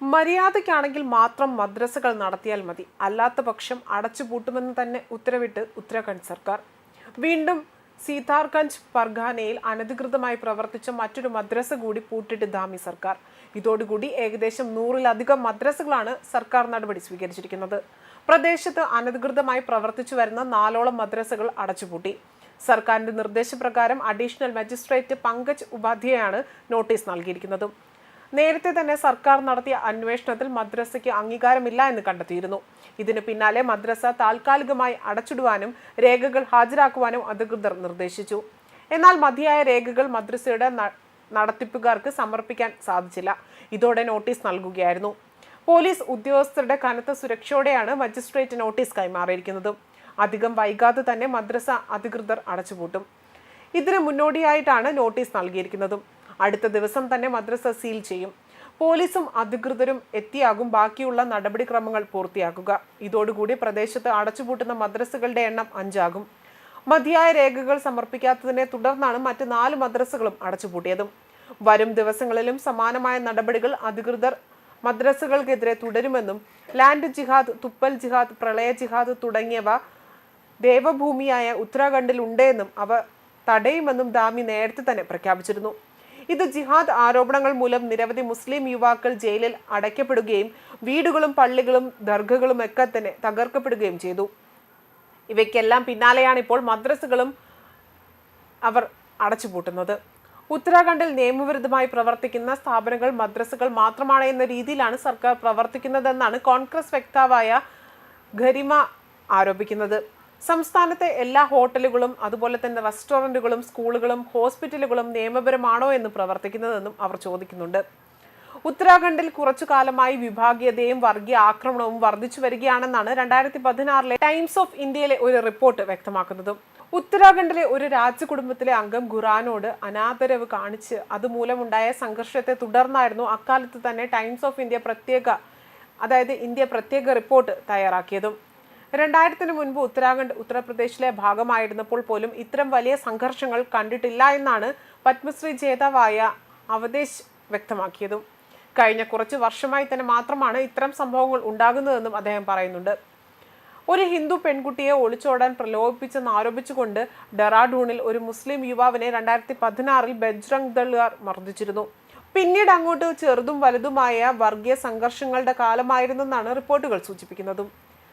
മര്യാദയ്ക്കാണെങ്കിൽ മാത്രം മദ്രസകൾ നടത്തിയാൽ മതി. അല്ലാത്ത പക്ഷം അടച്ചുപൂട്ടുമെന്ന് തന്നെ ഉത്തരവിട്ട് ഉത്തരാഖണ്ഡ് സർക്കാർ. വീണ്ടും സീതാർഗഞ്ച് പർഗാനയിൽ അനധികൃതമായി പ്രവർത്തിച്ച മറ്റൊരു മദ്രസ കൂടി പൂട്ടിട്ട് ധാമി സർക്കാർ. ഇതോടുകൂടി ഏകദേശം നൂറിലധികം മദ്രസകളാണ് സർക്കാർ നടപടി സ്വീകരിച്ചിരിക്കുന്നത്. പ്രദേശത്ത് അനധികൃതമായി പ്രവർത്തിച്ചു വരുന്ന നാലോളം മദ്രസകൾ അടച്ചുപൂട്ടി. സർക്കാരിന്റെ നിർദ്ദേശപ്രകാരം അഡീഷണൽ മജിസ്ട്രേറ്റ് പങ്കജ് ഉപാധ്യായാണ് നോട്ടീസ് നൽകിയിരിക്കുന്നത്. നേരത്തെ തന്നെ സർക്കാർ നടത്തിയ അന്വേഷണത്തിൽ മദ്രസയ്ക്ക് അംഗീകാരമില്ല എന്ന് കണ്ടെത്തിയിരുന്നു. ഇതിന് പിന്നാലെ മദ്രസ താൽക്കാലികമായി അടച്ചിടുവാനും രേഖകൾ ഹാജരാക്കുവാനും അധികൃതർ നിർദ്ദേശിച്ചു. എന്നാൽ മതിയായ രേഖകൾ മദ്രസയുടെ നടത്തിപ്പുകാർക്ക് സമർപ്പിക്കാൻ സാധിച്ചില്ല. ഇതോടെ നോട്ടീസ് നൽകുകയായിരുന്നു. പോലീസ് ഉദ്യോഗസ്ഥരുടെ കനത്ത സുരക്ഷയോടെയാണ് മജിസ്ട്രേറ്റ് നോട്ടീസ് കൈമാറിയിരിക്കുന്നത്. അധികം വൈകാതെ തന്നെ മദ്രസ അധികൃതർ അടച്ചുപൂട്ടും. ഇതിന് മുന്നോടിയായിട്ടാണ് നോട്ടീസ് നൽകിയിരിക്കുന്നതും. അടുത്ത ദിവസം തന്നെ മദ്രസ സീൽ ചെയ്യും. പോലീസും അധികൃതരും എത്തിയാകും ബാക്കിയുള്ള നടപടിക്രമങ്ങൾ പൂർത്തിയാക്കുക. ഇതോടുകൂടി പ്രദേശത്ത് അടച്ചുപൂട്ടുന്ന മദ്രസകളുടെ എണ്ണം അഞ്ചാകും. മതിയായ രേഖകൾ സമർപ്പിക്കാത്തതിനെ തുടർന്നാണ് മറ്റ് നാല് മദ്രസകളും അടച്ചുപൂട്ടിയതും. വരും ദിവസങ്ങളിലും സമാനമായ നടപടികൾ അധികൃതർ മദ്രസകൾക്കെതിരെ തുടരുമെന്നും ലാൻഡ് ജിഹാദ് തുപ്പൽ ജിഹാദ് പ്രളയ ജിഹാദ് തുടങ്ങിയവ ദേവഭൂമിയായ ഉത്തരാഖണ്ഡിൽ ഉണ്ടെന്നും അവ തടയുമെന്നും ദാമി നേരത്തെ തന്നെ പ്രഖ്യാപിച്ചിരുന്നു. ഇത് ജിഹാദ് ആരോപണങ്ങൾ മൂലം നിരവധി മുസ്ലിം യുവാക്കൾ ജയിലിൽ അടയ്ക്കപ്പെടുകയും വീടുകളും പള്ളികളും ദർഗകളും ഒക്കെ തന്നെ തകർക്കപ്പെടുകയും ചെയ്തു. ഇവയ്ക്കെല്ലാം പിന്നാലെയാണ് ഇപ്പോൾ മദ്രസകളും അവർ അടച്ചുപൂട്ടുന്നത്. ഉത്തരാഖണ്ഡിൽ നിയമവിരുദ്ധമായി പ്രവർത്തിക്കുന്ന സ്ഥാപനങ്ങൾ മദ്രസകൾ മാത്രമാണ് എന്ന രീതിയിലാണ് സർക്കാർ പ്രവർത്തിക്കുന്നതെന്നാണ് കോൺഗ്രസ് വക്താവായ ഗരിമ ആരോപിക്കുന്നത്. സംസ്ഥാനത്തെ എല്ലാ ഹോട്ടലുകളും അതുപോലെ തന്നെ റെസ്റ്റോറന്റുകളും സ്കൂളുകളും ഹോസ്പിറ്റലുകളും നിയമപരമാണോ എന്ന് പ്രവർത്തിക്കുന്നതെന്നും അവർ ചോദിക്കുന്നുണ്ട്. ഉത്തരാഖണ്ഡിൽ കുറച്ചു കാലമായി വിഭാഗീയതയും വർഗീയ ആക്രമണവും വർദ്ധിച്ചു വരികയാണെന്നാണ് രണ്ടായിരത്തി പതിനാറിലെ ടൈംസ് ഓഫ് ഇന്ത്യയിലെ ഒരു റിപ്പോർട്ട് വ്യക്തമാക്കുന്നത്. ഉത്തരാഖണ്ഡിലെ ഒരു രാജകുടുംബത്തിലെ അംഗം ഖുറാനോട് അനാദരവ് കാണിച്ച് അതുമൂലമുണ്ടായ സംഘർഷത്തെ തുടർന്നായിരുന്നു അക്കാലത്ത് തന്നെ ടൈംസ് ഓഫ് ഇന്ത്യ പ്രത്യേക അതായത് ഇന്ത്യ പ്രത്യേക റിപ്പോർട്ട് തയ്യാറാക്കിയതും. രണ്ടായിരത്തിന് മുൻപ് ഉത്തരാഖണ്ഡ് ഉത്തർപ്രദേശിലെ ഭാഗമായിരുന്നപ്പോൾ പോലും ഇത്തരം വലിയ സംഘർഷങ്ങൾ കണ്ടിട്ടില്ല എന്നാണ് പത്മശ്രീ ജേതാവായ അവതേശ് വ്യക്തമാക്കിയതും. കഴിഞ്ഞ കുറച്ച് വർഷമായി തന്നെ മാത്രമാണ് ഇത്തരം സംഭവങ്ങൾ ഉണ്ടാകുന്നതെന്നും അദ്ദേഹം പറയുന്നുണ്ട്. ഒരു ഹിന്ദു പെൺകുട്ടിയെ ഒളിച്ചോടാൻ പ്രലോഭിപ്പിച്ചെന്ന് ആരോപിച്ചുകൊണ്ട് ഡെറാഡൂണിൽ ഒരു മുസ്ലിം യുവാവിനെ രണ്ടായിരത്തി പതിനാറിൽ ബജ്രംഗ് ദളുകാർ മർദ്ദിച്ചിരുന്നു. പിന്നീട് അങ്ങോട്ട് ചെറുതും വലുതുമായ വർഗീയ സംഘർഷങ്ങളുടെ കാലമായിരുന്നെന്നാണ് റിപ്പോർട്ടുകൾ സൂചിപ്പിക്കുന്നതും.